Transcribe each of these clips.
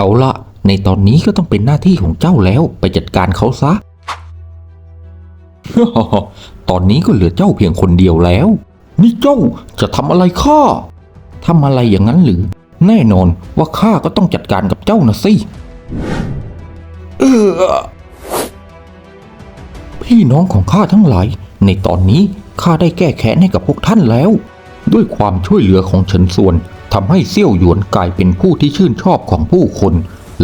เอาละในตอนนี้ก็ต้องเป็นหน้าที่ของเจ้าแล้วไปจัดการเขาซะ ตอนนี้ก็เหลือเจ้าเพียงคนเดียวแล้ว นี่เจ้าจะทำอะไรข้าทำอะไรอย่างนั้นหรือ แน่นอนว่าข้าก็ต้องจัดการกับเจ้านะสิเออพี่น้องของข้าทั้งหลาย ในตอนนี้ข้าได้แก้แค้นให้กับพวกท่านแล้ว ด้วยความช่วยเหลือของเฉินส่วน ทำให้เซี่ยวหยวนกลายเป็นผู้ที่ชื่นชอบของผู้คน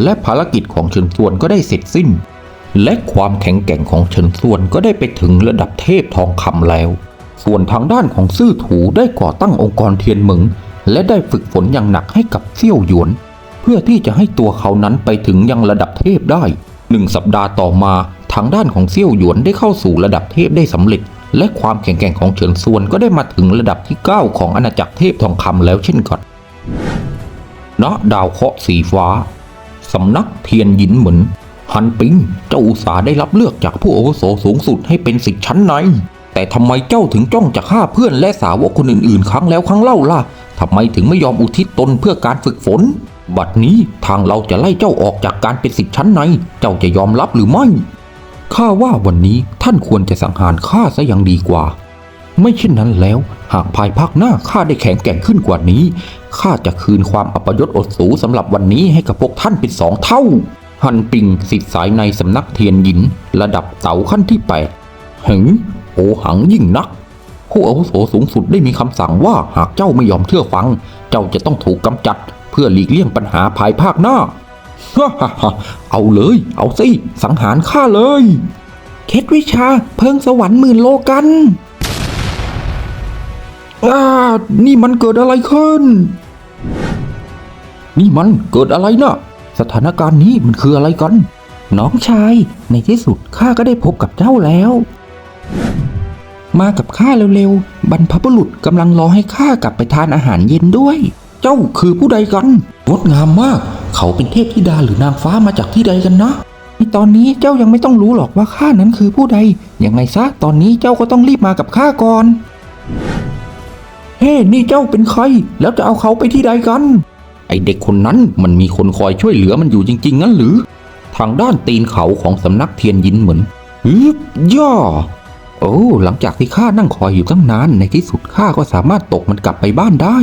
และภารกิจของเฉินส่วนก็ได้เสร็จสิ้น และความแข็งแกร่งของเฉินส่วนก็ได้ไปถึงระดับเทพทองคำแล้ว ส่วนทางด้านของซื่อถูได้ก่อตั้งองค์กรเทียนเหมิงและได้ฝึกฝนอย่างหนักให้กับเซี่ยวหยวน เพื่อที่จะให้ตัวเขานั้นไปถึงยังระดับเทพได้หนึ่งสัปดาห์ต่อมาทางด้านของเซี่ยวหยวนได้เข้าสู่ระดับเทพได้สำเร็จ และความแข็งแกร่งของเฉินส่วนก็ได้มาถึงระดับที่ 9 ของอาณาจักรเทพทองคำแล้วเช่นกัน ณดาวเคราะห์สีฟ้า สำนักเทียนหยินเหมือนฮันปิง เจ้าอุตสาได้รับเลือกจากผู้อาวุโสสูงสุดให้เป็นสิทธิ์ชั้นใน แต่ทำไมเจ้าถึงจ้องจะฆ่าเพื่อนและสาวกคนอื่นๆ ครั้งแล้วครั้งเล่าล่ะทำไมถึงไม่ยอมอุทิศตนเพื่อการฝึกฝน บัดนี้ทางเราจะไล่เจ้าออกจากการเป็นสิทธิ์ชั้นใน เจ้าจะยอมรับหรือไม่ข้าว่าวันนี้ท่านควรจะสังหารข้าซะยังดีกว่า ไม่เช่นนั้นแล้ว หากภายภาคหน้าข้าได้แข็งแกร่งขึ้นกว่านี้ข้าจะคืนความอัปยศอดสูสำหรับวันนี้ให้กับพวกท่านเป็นสองเท่า ฮันปิงสิทธิสายในสำนักเทียนหยิน ระดับเต๋าขั้นที่แปดหึงโอหังยิ่งนัก ผู้อาวุโสสูงสุดได้มีคำสั่งว่าหากเจ้าไม่ยอมเชื่อฟัง เจ้าจะต้องถูกกำจัด เพื่อหลีกเลี่ยงปัญหาภายภาคหน้าฮ่าฮ่าเอาเลย เอาสิ สังหารข้าเลย เคล็ดวิชาเพิงสวรรค์หมื่นโลกัน อานี่มันเกิดอะไรขึ้น นี่มันเกิดอะไรนะสถานการณ์นี้มันคืออะไรกัน น้องชาย ในที่สุดข้าก็ได้พบกับเจ้าแล้ว มากับข้าเร็วๆ บรรพบุรุษกำลังรอให้ข้ากลับไปทานอาหารเย็นด้วย เจ้าคือผู้ใดกันงดงามมาก เขาเป็นเทพธิดาหรือนางฟ้ามาจากที่ใดกันนะในตอนนี้เจ้ายังไม่ต้องรู้หรอกว่าข้านั้นคือผู้ใด ยังไงซะ ตอนนี้เจ้าก็ต้องรีบมากับข้าก่อน เฮ้ นี่เจ้าเป็นใคร แล้วจะเอาเขาไปที่ใดกัน ไอเด็กคนนั้นมันมีคนคอยช่วยเหลือมันอยู่จริง ๆ งั้นหรือ ทางด้านตีนเขาของสำนักเทียนยินเหมือนฮึบย่อ โอ้หลังจากที่ข้านั่งคอยอยู่ตั้งนาน ในที่สุดข้าก็สามารถตกมันกลับไปบ้านได้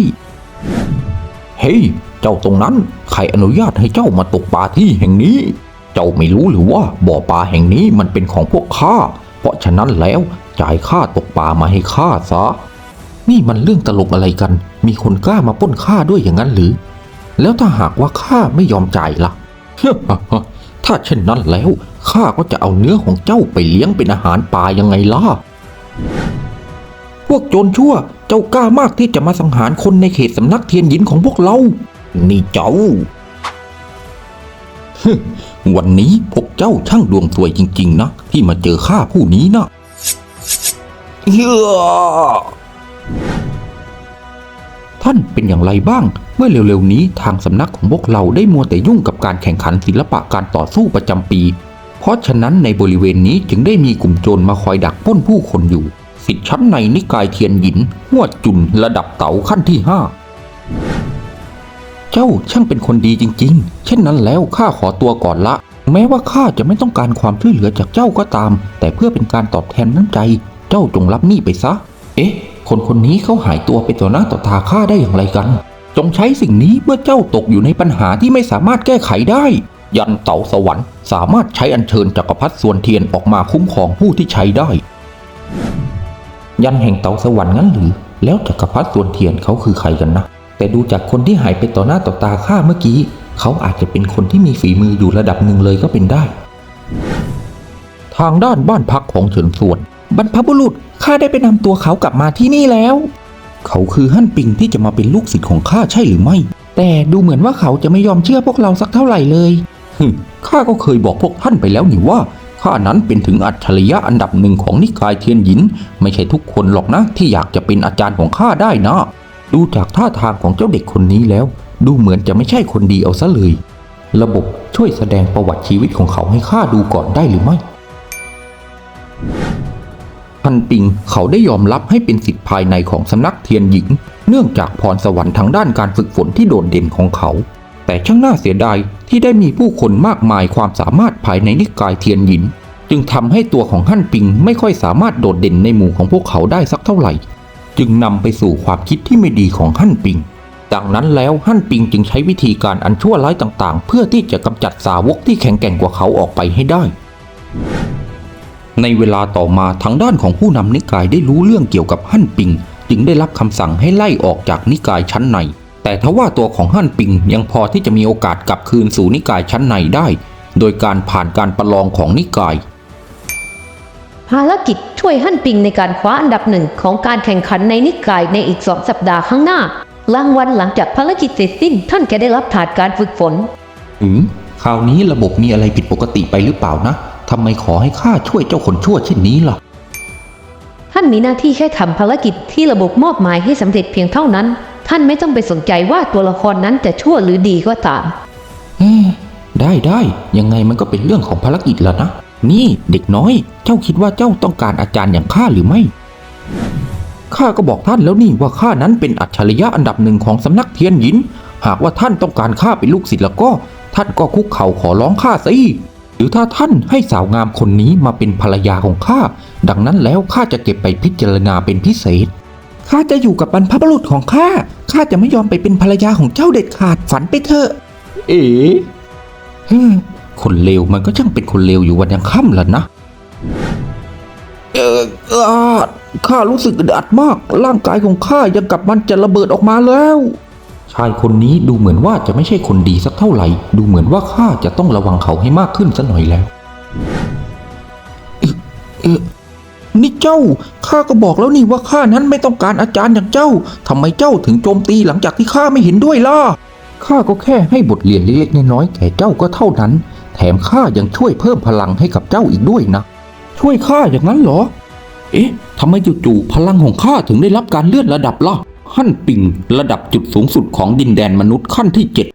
เฮ้ยเจ้าตรงนั้นใครอนุญาตให้เจ้ามาตกปลาที่แห่งนี้ เจ้าไม่รู้หรือว่าบ่อปลาแห่งนี้มันเป็นของพวกข้า เพราะฉะนั้นแล้วจ่ายค่าตกปลามาให้ข้าซะ นี่มันเรื่องตลกอะไรกัน มีคนกล้ามาป้นข้าด้วยอย่างนั้นหรือ แล้วถ้าหากว่าข้าไม่ยอมจ่ายล่ะ ถ้าเช่นนั้นแล้วข้าก็จะเอาเนื้อของเจ้าไปเลี้ยงเป็นอาหารป่ายังไงล่ะ พวกโจรชั่ว เจ้ากล้ามากที่จะมาสังหารคนในเขตสำนักเทียนหยินของพวกเรา นี่เจ้า วันนี้พวกเจ้าช่างดวงสวยจริง ๆ นะ ที่มาเจอข้าผู้นี้นะเฮ้อานเป็นอย่างไรบ้าง เมื่อเร็วๆนี้ทางสำนักของพวกเราได้มัวแต่ยุ่งกับการแข่งขันศิลปะการต่อสู้ประจำปี เพราะฉะนั้นในบริเวณนี้จึงได้มีกลุ่มโจรมาคอยดักป้นผู้คนอยู่สิทธิ์ชั้นในนิกายเทียนหยินหัวจุนระดับเต๋าขั้นที่ห้าเจ้าช่างเป็นคนดีจริง ๆ เช่นนั้นแล้วข้าขอตัวก่อนละ แม้ว่าข้าจะไม่ต้องการความช่วยเหลือจากเจ้าก็ตาม แต่เพื่อเป็นการตอบแทนน้ำใจ เจ้าจงรับนี้ไปซะ เอ๊ะ คนคนนี้เขาหายตัวไปต่อหน้าต่อตาข้าได้อย่างไรกัน จงใช้สิ่งนี้เมื่อเจ้าตกอยู่ในปัญหาที่ไม่สามารถแก้ไขได้ ยันเต่าสวรรค์ สามารถใช้อัญเชิญจักรพรรดิส่วนเทียนออกมาคุ้มครองผู้ที่ใช้ได้ ยันแห่งเต่าสวรรค์งั้นหรือ แล้วจักรพรรดิส่วนเทียนเขาคือใครกันนะ แต่ดูจากคนที่หายไปต่อหน้าต่อตาข้าเมื่อกี้ เขาอาจจะเป็นคนที่มีฝีมืออยู่ระดับหนึ่งเลยก็เป็นได้ ทางด้านบ้านพักของเฉินส่วน บรรพบุรุษข้าได้ไปนำตัวเขากลับมาที่นี่แล้ว เขาคือฮั่นปิงที่จะมาเป็นลูกศิษย์ของข้าใช่หรือไม่ แต่ดูเหมือนว่าเขาจะไม่ยอมเชื่อพวกเราสักเท่าไหร่เลยฮึข้าก็เคยบอกพวกท่านไปแล้วนี่ว่าข้านั้นเป็นถึงอัจฉริยะอันดับหนึ่งของนิกายเทียนหยิน ไม่ใช่ทุกคนหรอกนะที่อยากจะเป็นอาจารย์ของข้าได้นะ ดูจากท่าทางของเจ้าเด็กคนนี้แล้ว ดูเหมือนจะไม่ใช่คนดีเอาซะเลย ระบบช่วยแสดงประวัติชีวิตของเขาให้ข้าดูก่อนได้หรือไม่ พันปิงเขาได้ยอมรับให้เป็นสิทธิภายในของสำนักเทียนหญิง เนื่องจากพรสวรรค์ทางด้านการฝึกฝนที่โดดเด่นของเขา แต่ช่างน่าเสียดายที่ได้มีผู้คนมากมายความสามารถภายในนิกายเทียนหยิน จึงทำให้ตัวของฮั่นปิงไม่ค่อยสามารถโดดเด่นในหมู่ของพวกเขาได้สักเท่าไหร่ จึงนำไปสู่ความคิดที่ไม่ดีของฮั่นปิงดังนั้นแล้วฮั่นปิงจึงใช้วิธีการอันชั่วร้ายต่างๆ เพื่อที่จะกำจัดสาวกที่แข็งแกร่งกว่าเขาออกไปให้ได้ ในเวลาต่อมาทางด้านของผู้นำนิกายได้รู้เรื่องเกี่ยวกับฮั่นปิง จึงได้รับคำสั่งให้ไล่ออกจากนิกายชั้นใน แต่ทว่าตัวของฮั่นปิงยังพอที่จะมีโอกาสกลับคืนสู่นิกายชั้นในได้ โดยการผ่านการประลองของนิกาย ภารกิจช่วยฮั่นปิงในการคว้าอันดับหนึ่งของการแข่งขันในนิกายในอีกสองสัปดาห์ข้างหน้ารางวัลหลังจากภารกิจเสร็จสิ้น ท่านจะได้รับถาดการฝึกฝน อืมคราวนี้ระบบมีอะไรผิดปกติไปหรือเปล่านะ ทำไมขอให้ข้าช่วยเจ้าคนชั่วเช่นนี้ล่ะ ท่านมีหน้าที่แค่ทำภารกิจที่ระบบมอบหมายให้สำเร็จเพียงเท่านั้น ท่านไม่ต้องไปสนใจว่าตัวละครนั้นจะชั่วหรือดีก็ตามเอ้อได้ได้ยังไงมันก็เป็นเรื่องของภารกิจแล้วนะ นี่เด็กน้อย เจ้าคิดว่าเจ้าต้องการอาจารย์อย่างข้าหรือไม่ข้าก็บอกท่านแล้วนี่ว่าข้านั้นเป็นอัจฉริยะอันดับหนึ่งของสำนักเทียนหยิน หากว่าท่านต้องการข้าเป็นลูกศิษย์แล้วก็ ท่านก็คุกเข่าขอร้องข้าสิห รือถ้าท่านให้สาวงามคนนี้มาเป็นภรรยาของข้า ดังนั้นแล้วข้าจะเก็บไปพิจารณาเป็นพิเศษ ข้าจะอยู่กับบรรพบุรุษของข้า ข้าจะไม่ยอมไปเป็นภรรยาของเจ้าเด็ดขาดฝันไปเถอะ เอ๋ฮึมคนเลวมันก็ช่างเป็นคนเลวอยู่วันยังค่ำล่ะนะเออเออข้ารู้สึกอึดอัดมาก ร่างกายของข้ายังกับมันจะระเบิดออกมาแล้ว ชายคนนี้ดูเหมือนว่าจะไม่ใช่คนดีสักเท่าไหร่ ดูเหมือนว่าข้าจะต้องระวังเขาให้มากขึ้นสักหน่อยแล้ว เออเออนี่เจ้า ข้าก็บอกแล้วนี่ว่าข้านั้นไม่ต้องการอาจารย์อย่างเจ้าทำไมเจ้าถึงโจมตีหลังจากที่ข้าไม่เห็นด้วยล่ะ ข้าก็แค่ให้บทเรียนเล็กๆน้อยๆแก่เจ้าก็เท่านั้น แถมข้ายังช่วยเพิ่มพลังให้กับเจ้าอีกด้วยนะ ช่วยข้าอย่างนั้นเหรอ เอ๊ะทำไมจู่ๆพลังของข้าถึงได้รับการเลื่อนระดับล่ะ ขั้นปิง ระดับจุดสูงสุดของดินแดนมนุษย์ขั้นที่เจ็ด